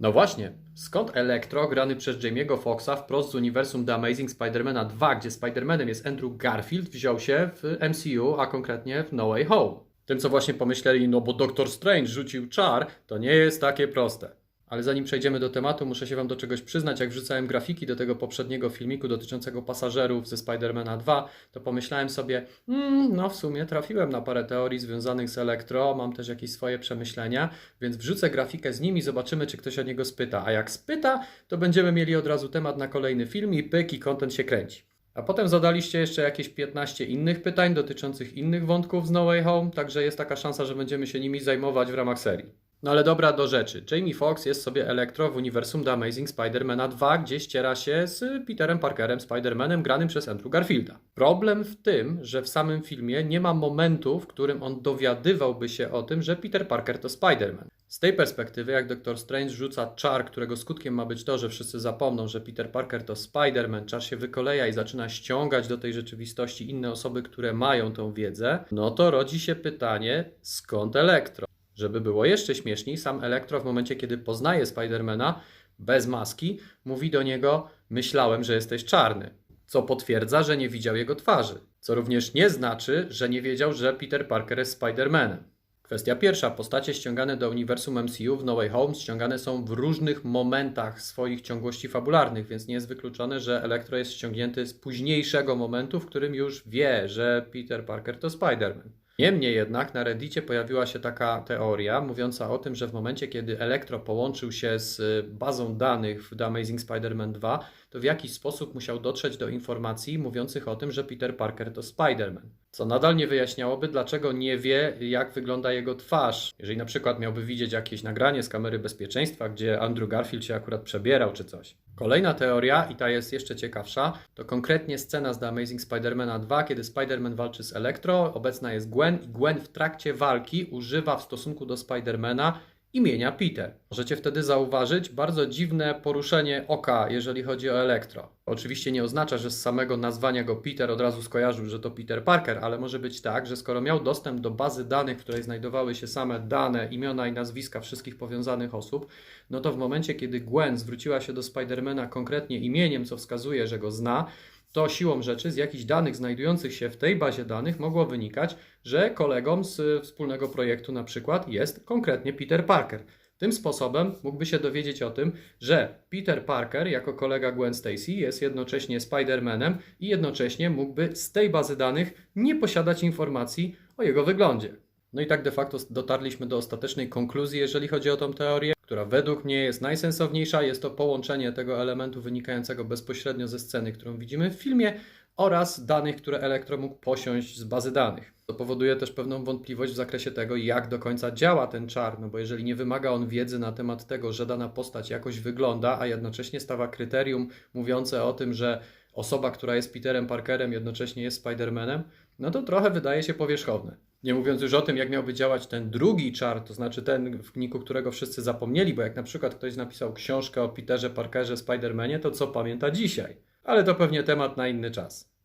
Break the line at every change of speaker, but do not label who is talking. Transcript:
No właśnie, skąd Electro, grany przez Jamie'ego Foxa wprost z uniwersum The Amazing Spider-Mana 2, gdzie Spider-Manem jest Andrew Garfield, wziął się w MCU, a konkretnie w No Way Home? Tym, co właśnie pomyśleli, no bo Doctor Strange rzucił czar, to nie jest takie proste. Ale zanim przejdziemy do tematu, muszę się Wam do czegoś przyznać. Jak wrzucałem grafiki do tego poprzedniego filmiku dotyczącego pasażerów ze Spidermana 2, to pomyślałem sobie, mm, no w sumie trafiłem na parę teorii związanych z Elektro, mam też jakieś swoje przemyślenia, więc wrzucę grafikę z nimi, zobaczymy, czy ktoś o niego spyta. A jak spyta, to będziemy mieli od razu temat na kolejny film i pyk i content się kręci. A potem zadaliście jeszcze jakieś 15 innych pytań dotyczących innych wątków z No Way Home, także jest taka szansa, że będziemy się nimi zajmować w ramach serii. No ale dobra do rzeczy. Jamie Foxx jest sobie Elektro w uniwersum The Amazing Spider-Mana 2, gdzie ściera się z Peterem Parkerem, Spider-Manem granym przez Andrew Garfielda. Problem w tym, że w samym filmie nie ma momentu, w którym on dowiadywałby się o tym, że Peter Parker to Spider-Man. Z tej perspektywy, jak Doktor Strange rzuca czar, którego skutkiem ma być to, że wszyscy zapomną, że Peter Parker to Spider-Man, się wykoleja i zaczyna ściągać do tej rzeczywistości inne osoby, które mają tą wiedzę, no to rodzi się pytanie, skąd Elektro? Żeby było jeszcze śmieszniej, sam Elektro w momencie, kiedy poznaje Spidermana bez maski, mówi do niego: Myślałem, że jesteś czarny. Co potwierdza, że nie widział jego twarzy. Co również nie znaczy, że nie wiedział, że Peter Parker jest Spidermanem. Kwestia pierwsza. Postacie ściągane do uniwersum MCU w No Way Home ściągane są w różnych momentach swoich ciągłości fabularnych, więc nie jest wykluczone, że Elektro jest ściągnięty z późniejszego momentu, w którym już wie, że Peter Parker to Spider-Man. Niemniej jednak na Reddicie pojawiła się taka teoria mówiąca o tym, że w momencie, kiedy Elektro połączył się z y, bazą danych w The Amazing Spider-Man 2, to w jakiś sposób musiał dotrzeć do informacji mówiących o tym, że Peter Parker to Spider-Man. Co nadal nie wyjaśniałoby, dlaczego nie wie, jak wygląda jego twarz. Jeżeli na przykład miałby widzieć jakieś nagranie z kamery bezpieczeństwa, gdzie Andrew Garfield się akurat przebierał czy coś. Kolejna teoria, i ta jest jeszcze ciekawsza, to konkretnie scena z The Amazing Spider-Mana 2, kiedy Spider-Man walczy z Electro, obecna jest Gwen i Gwen w trakcie walki używa w stosunku do Spider-Mana imienia Peter. Możecie wtedy zauważyć bardzo dziwne poruszenie oka, jeżeli chodzi o Elektro. Oczywiście nie oznacza, że z samego nazwania go Peter od razu skojarzył, że to Peter Parker, ale może być tak, że skoro miał dostęp do bazy danych, w której znajdowały się same dane, imiona i nazwiska wszystkich powiązanych osób, no to w momencie, kiedy Gwen zwróciła się do Spidermana konkretnie imieniem, co wskazuje, że go zna, to siłą rzeczy z jakichś danych znajdujących się w tej bazie danych mogło wynikać, że kolegą z wspólnego projektu na przykład jest konkretnie Peter Parker. Tym sposobem mógłby się dowiedzieć o tym, że Peter Parker jako kolega Gwen Stacy jest jednocześnie Spider-Manem i jednocześnie mógłby z tej bazy danych nie posiadać informacji o jego wyglądzie. No i tak de facto dotarliśmy do ostatecznej konkluzji, jeżeli chodzi o tą teorię, która według mnie jest najsensowniejsza. Jest to połączenie tego elementu wynikającego bezpośrednio ze sceny, którą widzimy w filmie, oraz danych, które Elektro mógł posiąść z bazy danych. To powoduje też pewną wątpliwość w zakresie tego, jak do końca działa ten czar, no bo jeżeli nie wymaga on wiedzy na temat tego, że dana postać jakoś wygląda, a jednocześnie stawia kryterium mówiące o tym, że osoba, która jest Peterem Parkerem, jednocześnie jest Spider-Manem, no to trochę wydaje się powierzchowne. Nie mówiąc już o tym, jak miałby działać ten drugi czar, to znaczy ten, w wyniku którego wszyscy zapomnieli, bo jak na przykład ktoś napisał książkę o Peterze Parkerze Spider-Manie, to co pamięta dzisiaj? Ale to pewnie temat na inny czas.